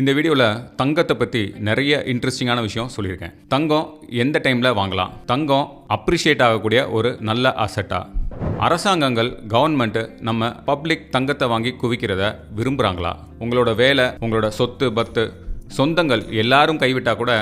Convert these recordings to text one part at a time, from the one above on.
இந்த வீடியோவில் தங்கத்தை பற்றி நிறைய இன்ட்ரெஸ்டிங்கான விஷயம் சொல்லியிருக்கேன். தங்கம் எந்த டைமில் வாங்கலாம்? தங்கம் அப்ரிஷியேட் ஆகக்கூடிய ஒரு நல்ல அசட்டா அரசாங்கங்கள் கவர்மெண்ட்டு நம்ம பப்ளிக் தங்கத்தை வாங்கி குவிக்கிறத விரும்புகிறாங்களா உங்களோட வேலை உங்களோட சொத்து பத்து சொந்தங்கள் எல்லாரும் கைவிட்டால் கூட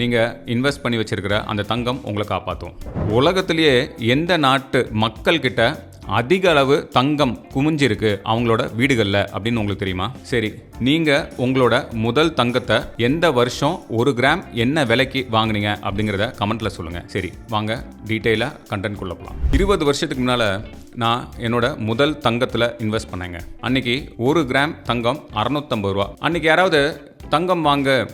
நீங்கள் இன்வெஸ்ட் பண்ணி வச்சுருக்கிற அந்த தங்கம் உங்களை காப்பாற்றும் உலகத்திலேயே எந்த நாட்டு மக்கள்கிட்ட அதிக அளவு தங்கம் குமிஞ்சிருக்கு அவங்களோட வீடுகளில் அப்படின்னு உங்களுக்கு தெரியுமா? சரி நீங்கள் உங்களோட முதல் தங்கத்தை எந்த வருஷம் ஒரு கிராம் என்ன விலைக்கு வாங்குனீங்க அப்படிங்கிறத கமெண்ட்ல சொல்லுங்கள் சரி வாங்க டீட்டெயிலாக கண்டென்ட் கொள்ள போகலாம் இருபது வருஷத்துக்கு முன்னால் நான் என்னோட முதல் தங்கத்தில் இன்வெஸ்ட் பண்ணேங்க. அன்னைக்கு ஒரு கிராம் தங்கம் அறநூத்தம்பது ரூபா. அன்னைக்கு யாராவது தங்கம் வாங்க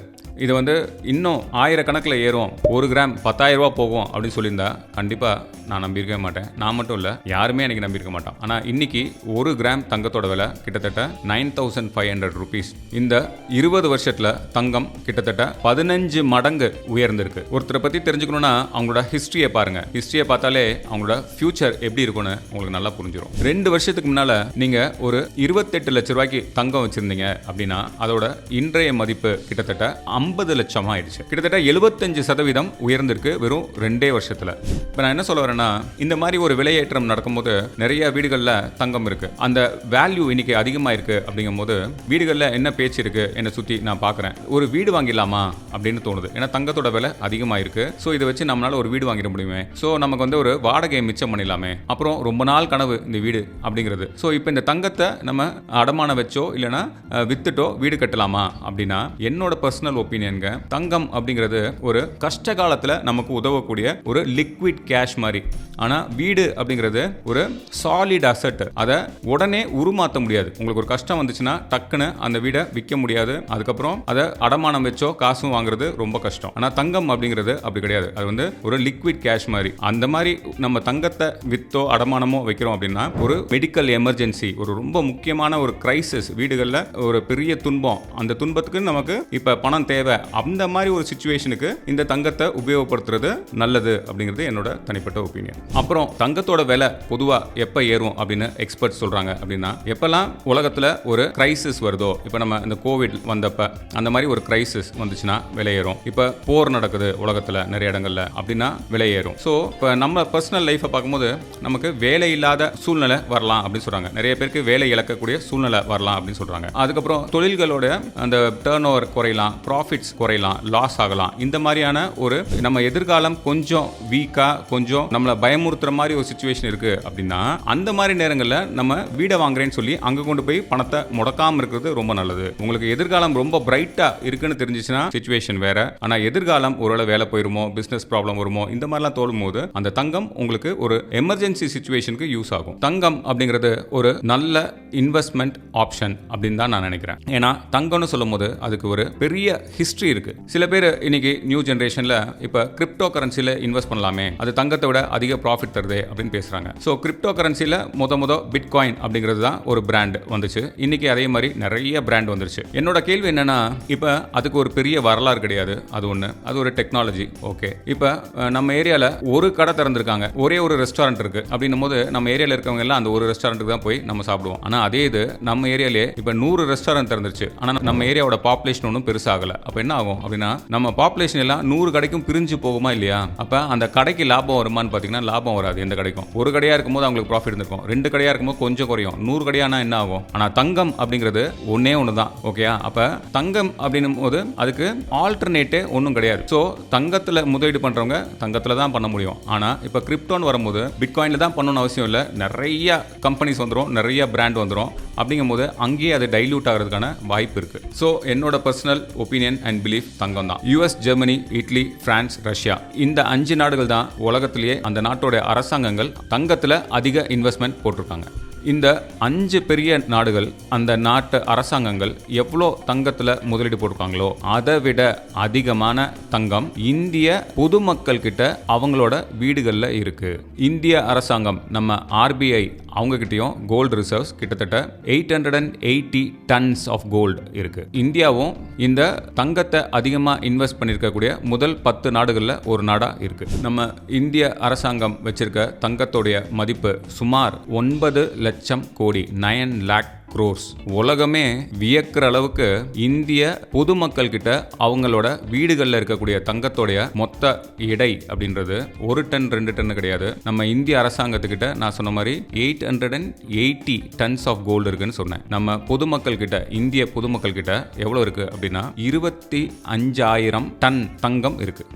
இது வந்து இன்னும் ஆயிரக்கணக்கில் ஏறும் ஒரு கிராம் பத்தாயிரரூபா போகும் அப்படின்னு சொல்லியிருந்தா கண்டிப்பாக நான் நம்பியிருக்கவே மாட்டேன். நான் மட்டும் இல்லை யாருமே எனக்கு நம்பியிருக்க மாட்டோம் ஆனால் இன்னைக்கு ஒரு கிராம் தங்கத்தோட விலை கிட்டத்தட்ட nine thousand five hundred rupees. இந்த இருபது வருஷத்தில் தங்கம் கிட்டத்தட்ட பதினஞ்சு மடங்கு உயர்ந்திருக்கு. ஒருத்தரை பற்றி தெரிஞ்சுக்கணும்னா அவங்களோட ஹிஸ்ட்ரியை பாருங்கள் ஹிஸ்ட்ரியை பார்த்தாலே அவங்களோட ஃபியூச்சர் எப்படி இருக்கும்னு உங்களுக்கு நல்லா புரிஞ்சிடும் ரெண்டு வருஷத்துக்கு முன்னால் நீங்கள் ஒரு இருபத்தெட்டு லட்ச ரூபாய்க்கு தங்கம் வச்சுருந்தீங்க அப்படின்னா அதோட இன்றைய மதிப்பு கிட்டத்தட்ட ஐம்பது ஐம்பது லட்சம் ஆயிடுச்சு. கிட்டத்தட்ட எழுபத்தஞ்சு சதவீதம் உயர்ந்திருக்கு வெறும் ரெண்டே வருஷத்தில். இப்போ நான் என்ன சொல்ல வரேன்னா இந்த மாதிரி ஒரு விலையேற்றம் நடக்கும்போது நிறைய வீடுகளில் தங்கம் இருக்கு. அந்த வேல்யூ இன்னைக்கு அதிகமாக இருக்கு அப்படிங்கும்போது வீடுகளில் என்ன பேச்சு இருக்கு என்னை சுற்றி நான் பார்க்குறேன் ஒரு வீடு வாங்கிடலாமா அப்படின்னு தோணுது. ஏன்னா தங்கத்தோட விலை அதிகமாக இருக்கு ஸோ இதை வச்சு நம்மளால ஒரு வீடு வாங்கிட முடியுமே. ஸோ நமக்கு வந்து ஒரு வாடகையை மிச்சம் பண்ணிடலாமே. அப்புறம் ரொம்ப நாள் கனவு இந்த வீடு அப்படிங்கிறது. ஸோ இப்போ இந்த தங்கத்தை நம்ம அடமானம் வச்சோ இல்லைன்னா வித்துட்டோ வீடு கட்டலாமா அப்படின்னா என்னோட பர்சனல் ஒப்பீனியனுங்க தங்கம் அப்படிங்கிறது ஒரு கஷ்ட காலத்தில் நமக்கு உதவக்கூடிய ஒரு லிக்விட் கேஷ் மாதிரி. ஆனால் வீடு அப்படிங்கிறது ஒரு சாலிட் அசட் அதை உடனே உருமாற்ற முடியாது. உங்களுக்கு ஒரு கஷ்டம் வந்துச்சுன்னா டக்குன்னு அந்த வீடை விற்க முடியாது. அதுக்கப்புறம் அதை அடமானம் வச்சோ காசும் வாங்குறது ரொம்ப கஷ்டம். ஆனால் தங்கம் அப்படிங்கிறது அப்படி கிடையாது. அது வந்து ஒரு லிக்விட் கேஷ் மாதிரி. அந்த மாதிரி நம்ம தங்கத்தை வித்தோ அடமானமோ வைக்கிறோம் அப்படின்னா ஒரு மெடிக்கல் எமர்ஜென்சி ஒரு ரொம்ப முக்கியமான ஒரு கிரைசிஸ் வீடுகளில் ஒரு பெரிய துன்பம். அந்த துன்பத்துக்கு நமக்கு இப்போ பணம் தேவை. அந்த மாதிரி ஒரு சுச்சுவேஷனுக்கு இந்த தங்கத்தை உபயோகப்படுத்துறது நல்லது அப்படிங்கிறது என்னோட தனிப்பட்ட ஒப்பீனியன் அப்புறம் தங்கத்தோட விலை பொதுவாக எப்போ ஏறும் அப்படின்னு எக்ஸ்பர்ட் சொல்கிறாங்க அப்படின்னா எப்போல்லாம் உலகத்தில் ஒரு கிரைசிஸ் வருதோ இப்போ நம்ம இந்த கோவிட் வந்தப்ப அந்த மாதிரி ஒரு கிரைசிஸ் வந்துச்சுன்னா விலை ஏறும். இப்போ போர் நடக்குது உலகத்தில் நிறைய இடங்களில் அப்படின்னா விலை ஏறும். ஸோ இப்போ நம்ம பர்சனல் லைஃப்பை பார்க்கும்போது நமக்கு வேலை இல்லாத சூழ்நிலை வரலாம் அப்படின்னு சொல்கிறாங்க நிறைய பேருக்கு வேலை இழக்கக்கூடிய சூழ்நிலை வரலாம் அப்படின்னு சொல்கிறாங்க அதுக்கப்புறம் தொழில்களோட அந்த டேர்ன் ஓவர் குறையலாம் ப்ராஃபிட்ஸ் குறையலாம் லாஸ் ஆகலாம். இந்த மாதிரியான ஒரு நம்ம எதிர்காலம் கொஞ்சம் வீக்கா கொஞ்சம் நம்மளை பயமுறுத்துற மாதிரி ஒரு சுச்சுவேஷன் இருக்கு அப்படின்னா அந்த மாதிரி நேரங்களில் நம்ம வீடை வாங்குறேன்னு சொல்லி அங்கே கொண்டு போய் பணத்தை முடக்காம இருக்கிறது ரொம்ப நல்லது. உங்களுக்கு எதிர்காலம் ரொம்ப பிரைட்டா இருக்குன்னு தெரிஞ்சிச்சுன்னா சுச்சுவேஷன் வேற. ஆனா எதிர்காலம் ஒருவேளை வேலை போயிருமோ பிசினஸ் ப்ராப்ளம் வருமோ இந்த மாதிரிலாம் தோணும் போது அந்த தங்கம் உங்களுக்கு ஒரு எமர்ஜென்சி சுச்சுவேஷனுக்கு யூஸ் ஆகும். தங்கம் அப்படிங்கிறது ஒரு நல்ல இன்வெஸ்ட்மெண்ட் ஆப்ஷன் அப்படின்னு தான் நான் நினைக்கிறேன். ஏன்னா தங்கம்னு சொல்லும் போது அதுக்கு ஒரு பெரிய ஹிஸ்ட்ரி இருக்கு. சில பேர் இன்னைக்கு நியூ ஜென்ரேஷன்ல இப்போ கிரிப்டோ கரன்சியில் இன்வெஸ்ட் பண்ணலாமே. அது தங்கத்தை விட அதிக ப்ராஃபிட் தருது அப்படின்னு பேசுறாங்க. ஸோ கிரிப்டோ கரன்சியில் முத முத பிட்காயின் அப்படிங்கிறது தான் ஒரு பிராண்ட் வந்துச்சு. இன்னைக்கு அதே மாதிரி நிறைய பிராண்ட் வந்துருச்சு. என்னோட கேள்வி என்னன்னா இப்போ அதுக்கு ஒரு பெரிய வரலாறு கிடையாது. அது ஒன்று அது ஒரு டெக்னாலஜி ஓகே இப்போ நம்ம ஏரியாவில் ஒரு கடை திறந்திருக்காங்க. ஒரே ஒரு ரெஸ்டாரண்ட் இருக்கு. அப்படின்னும் போது நம்ம ஏரியாவில் இருக்கவங்க எல்லாம் அந்த ஒரு ரெஸ்டாரண்ட்டுக்கு தான் போய் நம்ம சாப்பிடுவோம். ஆனால் அதே இது நம்ம ஏரியாலே இப்போ நூறு ரெஸ்டாரண்ட் திறந்துருச்சு. ஆனால் நம்ம ஏரியாவோட பாப்புலேஷன் ஒன்றும் பெருசாகல. அப்போ என்ன ஆகும் அப்படின்னா நம்ம பாப்புலேஷன் எல்லாம் நூறு கடைக்கும் பிரிஞ்சு போகுமா இல்லையா? அப்போ அந்த கடைக்கு லாபம் வருமான்னு பார்த்தீங்கன்னா லாபம் வராது எந்த கடைக்கும். ஒரு கடையாக இருக்கும்போது அவங்களுக்கு ப்ராஃபிட் இருந்திருக்கும். ரெண்டு கடையாக இருக்கும்போது கொஞ்சம் குறையும். நூறு கடையானா என்ன ஆகும்? ஆனால் தங்கம் அப்படிங்கிறது ஒன்னே ஒன்று தான் ஓகேயா அப்போ தங்கம் அப்படின்னும் போது அதுக்கு ஆல்டர்னேட்டே ஒன்றும் கிடையாது. ஸோ தங்கத்தில் முதலீடு பண்ணுறவங்க தங்கத்தில் தான் பண்ண முடியும். ஆனால் இப்போ கிரிப்டோன்னு வரும்போது பிட்காயினில் தான் பண்ணணும்னு அவசியம் இல்லை. நிறைய கம்பெனிஸ் வந்துடும் நிறைய பிராண்ட் வந்துடும் அப்படிங்கும்போது அங்கேயே அது டைல்யூட் ஆகிறதுக்கான வாய்ப்பு இருக்கு. ஸோ என்னோட பர்சனல் ஒப்பீனியன் அண்ட் பிலீஃப் தங்கம் தான் US Germany Italy France Russia இந்த அஞ்சு நாடுகள் தான் உலகத்திலேயே அந்த நாட்டோட அரசாங்கங்கள் தங்கத்தில் அதிக இன்வெஸ்ட்மெண்ட் போட்டிருக்காங்க. இந்த அஞ்சு பெரிய நாடுகள் அந்த நாட்டு அரசாங்கங்கள் எவ்வளோ தங்கத்தில் முதலீடு போட்டிருக்காங்களோ அதை விட அதிகமான தங்கம் இந்திய பொதுமக்கள் கிட்ட அவங்களோட வீடுகளில் இருக்கு. இந்திய அரசாங்கம் நம்ம ஆர்பிஐ அவங்க கிட்டயும் கோல்டு ரிசர்வ்ஸ் கிட்டத்தட்ட eight hundred and eighty tons of gold இருக்கு. இந்தியாவும் இந்த தங்கத்தை அதிகமாக இன்வெஸ்ட் பண்ணியிருக்கக்கூடிய முதல் பத்து நாடுகளில் ஒரு நாடாக இருக்கு. நம்ம இந்திய அரசாங்கம் வச்சிருக்க தங்கத்தோடைய மதிப்பு சுமார் ஒன்பது லட்சம் கோடி நயன் லேக் க்ரோர்ஸ் உலகமே வியக்கிற அளவுக்கு இந்திய பொதுமக்கள் கிட்ட அவங்களோட வீடுகளில் இருக்கக்கூடிய தங்கத்தோடைய மொத்த எடை அப்படின்றது ஒரு டன் ரெண்டு டன் கிடையாது. நம்ம இந்திய அரசாங்கத்துக்கிட்ட நான் சொன்ன மாதிரி eight hundred and eighty tons of gold இருக்குன்னு சொன்னேன். நம்ம பொதுமக்கள் கிட்ட இந்திய பொதுமக்கள் கிட்ட எவ்வளோ இருக்கு அப்படின்னா இருபத்தி அஞ்சாயிரம் டன் தங்கம் இருக்கு.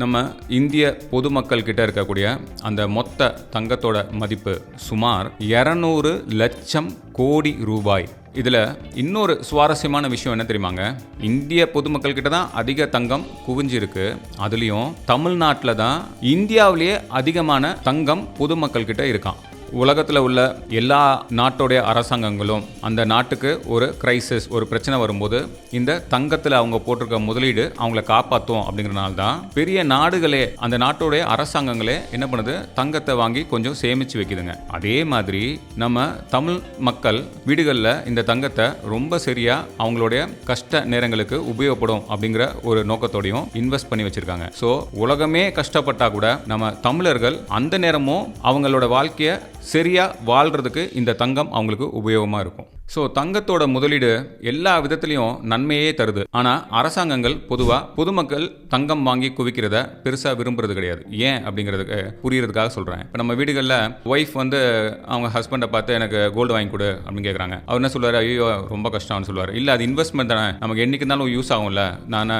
நம்ம இந்திய பொதுமக்கள் கிட்ட இருக்கக்கூடிய அந்த மொத்த தங்கத்தோட மதிப்பு சுமார் இரநூறு லட்சம் கோடி ரூபாய். இதில் இன்னொரு சுவாரஸ்யமான விஷயம் என்ன தெரியுமாங்க? இந்திய பொதுமக்கள் கிட்ட தான் அதிக தங்கம் குவிஞ்சிருக்கு. அதுலேயும் தமிழ்நாட்டில் தான் இந்தியாவிலேயே அதிகமான தங்கம் பொதுமக்கள் கிட்ட இருக்கான் உலகத்தில் உள்ள எல்லா நாட்டோடைய அரசாங்கங்களும் அந்த நாட்டுக்கு ஒரு கிரைசிஸ் ஒரு பிரச்சனை வரும்போது இந்த தங்கத்தில் அவங்க போட்டிருக்க முதலீடு அவங்கள காப்பாற்றும் அப்படிங்கிறனால தான் பெரிய நாடுகளே அந்த நாட்டோடைய அரசாங்கங்களே என்ன பண்ணுது? தங்கத்தை வாங்கி கொஞ்சம் சேமிச்சு வைக்குதுங்க. அதே மாதிரி நம்ம தமிழ் மக்கள் வீடுகளில் இந்த தங்கத்தை ரொம்ப சரியாக அவங்களுடைய கஷ்ட நேரங்களுக்கு உபயோகப்படும் அப்படிங்கிற ஒரு நோக்கத்தோடையும் இன்வெஸ்ட் பண்ணி வச்சுருக்காங்க. ஸோ உலகமே கஷ்டப்பட்டால் கூட நம்ம தமிழர்கள் அந்த நேரமும் அவங்களோட வாழ்க்கையை சரியாக வாழ்கிறதுக்கு இந்த தங்கம் அவங்களுக்கு உபயோகமாக இருக்கும். ஸோ தங்கத்தோட முதலீடு எல்லா விதத்துலையும் நன்மையே தருது. ஆனால் அரசாங்கங்கள் பொதுவாக பொதுமக்கள் தங்கம் வாங்கி குவிக்கிறத பெருசாக விரும்புறது கிடையாது. ஏன் அப்படிங்கிறதுக்கு புரியறதுக்காக சொல்கிறேன் இப்போ நம்ம வீடுகளில் ஒய்ஃப் வந்து அவங்க ஹஸ்பண்டை பார்த்து எனக்கு கோல்டு வாங்கி கொடு அப்படின்னு கேட்குறாங்க அவர் என்ன சொல்லுவார்? ஐயோ ரொம்ப கஷ்டம்னு சொல்லுவார். இல்லை அது இன்வெஸ்ட்மெண்ட் தானே. நமக்கு என்றைக்கு இருந்தாலும் யூஸ் ஆகும்ல. நான்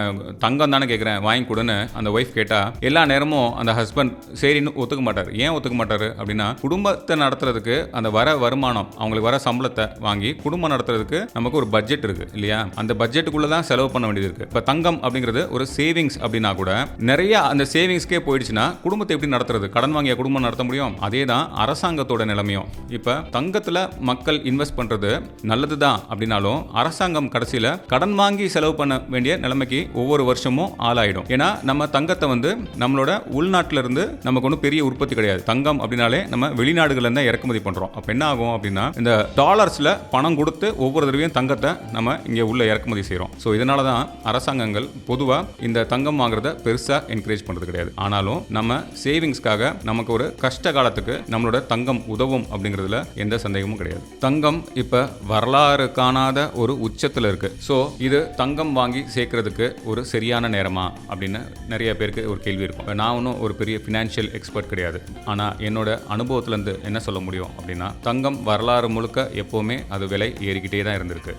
தங்கம் தானே கேட்குறேன் வாங்கி கொடுன்னு அந்த ஒய்ஃப் கேட்டால் எல்லா நேரமும் அந்த ஹஸ்பண்ட் சரின்னு ஒத்துக்க மாட்டார். ஏன் ஒத்துக்க மாட்டார் அப்படின்னா குடும்பத்தை நடத்துறதுக்கு அந்த வர வருமானம் அவங்களுக்கு வர சம்பளத்தை வாங்கி குடும்பம் நடத்துறதுக்கு நமக்கு ஒரு பட்ஜெட் இருக்கு இல்லையா? அந்த பட்ஜெட்டுக்குள்ள தான் செலவு பண்ண வேண்டியது இருக்கு. இப்போ தங்கம் அப்படிங்கிறது ஒரு சேவிங்ஸ் அப்படின்னா கூட நிறைய அந்த சேவிங்ஸ்க்கே போயிடுச்சுன்னா குடும்பத்தை எப்படி நடத்துறது? கடன் வாங்கிய குடும்பம் நடத்த முடியும்? அதே தான் அரசாங்கத்தோட நிலைமையும். இப்போ தங்கத்தில் மக்கள் இன்வெஸ்ட் பண்றது நல்லது தான் அப்படின்னாலும் அரசாங்கம் கடைசியில் கடன் வாங்கி செலவு பண்ண வேண்டிய நிலைமைக்கு ஒவ்வொரு வருஷமும் ஆளாயிடும். ஏன்னா நம்ம தங்கத்தை வந்து நம்மளோட உள்நாட்டில இருந்து நமக்கு ஒன்றும் பெரிய உற்பத்தி கிடையாது. தங்கம் அப்படின்னாலே நம்ம வெளிநாடுகள்ல இருந்து இறக்குமதி பண்றோம். அப்போ என்ன ஆகும் அப்படின்னா இந்த டாலர்ஸ்ல பணம் கொடுத்து ஒவ்வொரு தடவையும் தங்கத்தை நம்ம இங்கே உள்ள இறக்குமதி செய்கிறோம். ஸோ இதனால தான் அரசாங்கங்கள் பொதுவாக இந்த தங்கம் வாங்குறத பெருசாக என்கரேஜ் பண்ணுறது கிடையாது. ஆனாலும் நம்ம சேவிங்ஸ்க்காக நமக்கு ஒரு கஷ்ட காலத்துக்கு நம்மளோட தங்கம் உதவும் அப்படிங்கிறதுல எந்த சந்தேகமும் கிடையாது. தங்கம் இப்போ வரலாறு காணாத ஒரு உச்சத்தில் இருக்கு. ஸோ இது தங்கம் வாங்கி சேர்க்கறதுக்கு ஒரு சரியான நேரமா அப்படின்னு நிறைய பேருக்கு ஒரு கேள்வி இருக்கும். நான் ஒன்றும் ஒரு பெரிய ஃபினான்ஷியல் எக்ஸ்பர்ட் கிடையாது. ஆனால் என்னோட அனுபவத்துலேருந்து என்ன சொல்ல முடியும் அப்படின்னா தங்கம் வரலாறு முழுக்க எப்போவுமே அது விலை ஏறிக்கிட்டே தான் இருந்திருக்கு.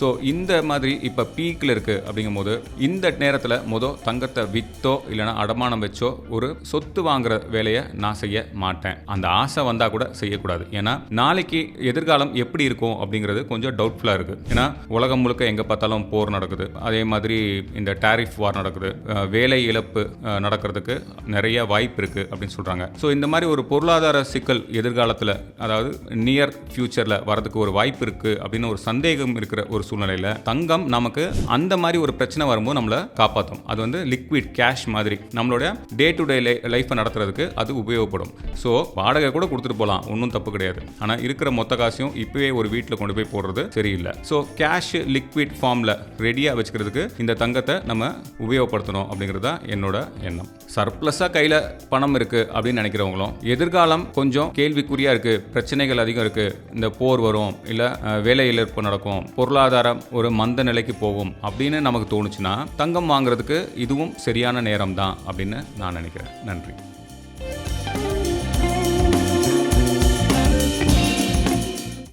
ஸோ இந்த மாதிரி இப்போ பீக்கில் இருக்குது அப்படிங்கும்போது இந்த நேரத்தில் மொதல் தங்கத்தை விற்றோ இல்லைனா அடமானம் வச்சோ ஒரு சொத்து வாங்குற வேலையை நான் செய்ய மாட்டேன். அந்த ஆசை வந்தால் கூட செய்யக்கூடாது. ஏன்னா நாளைக்கு எதிர்காலம் எப்படி இருக்கும் அப்படிங்கிறது கொஞ்சம் டவுட்ஃபுல்லாக இருக்குது ஏன்னா உலகம் முழுக்க எங்கே பார்த்தாலும் போர் நடக்குது. அதே மாதிரி இந்த டாரிஃப் வார் நடக்குது. வேலை இழப்பு நடக்கிறதுக்கு நிறைய வாய்ப்பு இருக்குது அப்படின்னு சொல்கிறாங்க ஸோ இந்த மாதிரி ஒரு பொருளாதார சிக்கல் எதிர்காலத்தில் அதாவது நியர் ஃபியூச்சரில் வரதுக்கு ஒரு வாய்ப்பு இருக்குது அப்படின்னு ஒரு சந்தேகம் இருக்கிற ஒரு சூழ்நிலையில் தங்கம் நமக்கு அந்த மாதிரி ஒரு பிரச்சனை வரும்போது நம்மளை காப்பாற்றும் அது வந்து லிக்விட் கேஷ் மாதிரி. நம்மளோட டே டு டே லைஃப்பை நடத்துறதுக்கு அது உபயோகப்படும். ஸோ வாடகை கூட கொடுத்துட்டு போகலாம் ஒன்றும் தப்பு கிடையாது. ஆனால் இருக்கிற மொத்த காசையும் இப்போவே ஒரு வீட்டில் கொண்டு போய் போடுறது சரியில்லை. ஸோ கேஷ் லிக்விட் ஃபார்மில் ரெடியாக வச்சுக்கிறதுக்கு இந்த தங்கத்தை நம்ம உபயோகப்படுத்தணும் அப்படிங்கிறது தான் என்னோட எண்ணம். சர்ப்ளஸாக கையில் பணம் இருக்குது அப்படின்னு நினைக்கிறவங்களும் எதிர்காலம் கொஞ்சம் கேள்விக்குறியாக இருக்குது பிரச்சனைகள் அதிகம் இருக்குது இந்த போர் வரும். இல்லை வேலை இழப்பு நடக்கும். பொருளாதார பொருளாதாரம் ஒரு மந்த நிலைக்கு போகும் அப்படின்னு நமக்கு தோணுச்சுன்னா தங்கம் வாங்குறதுக்கு இதுவும் சரியான நேரம் தான் அப்படின்னு நான் நினைக்கிறேன். நன்றி.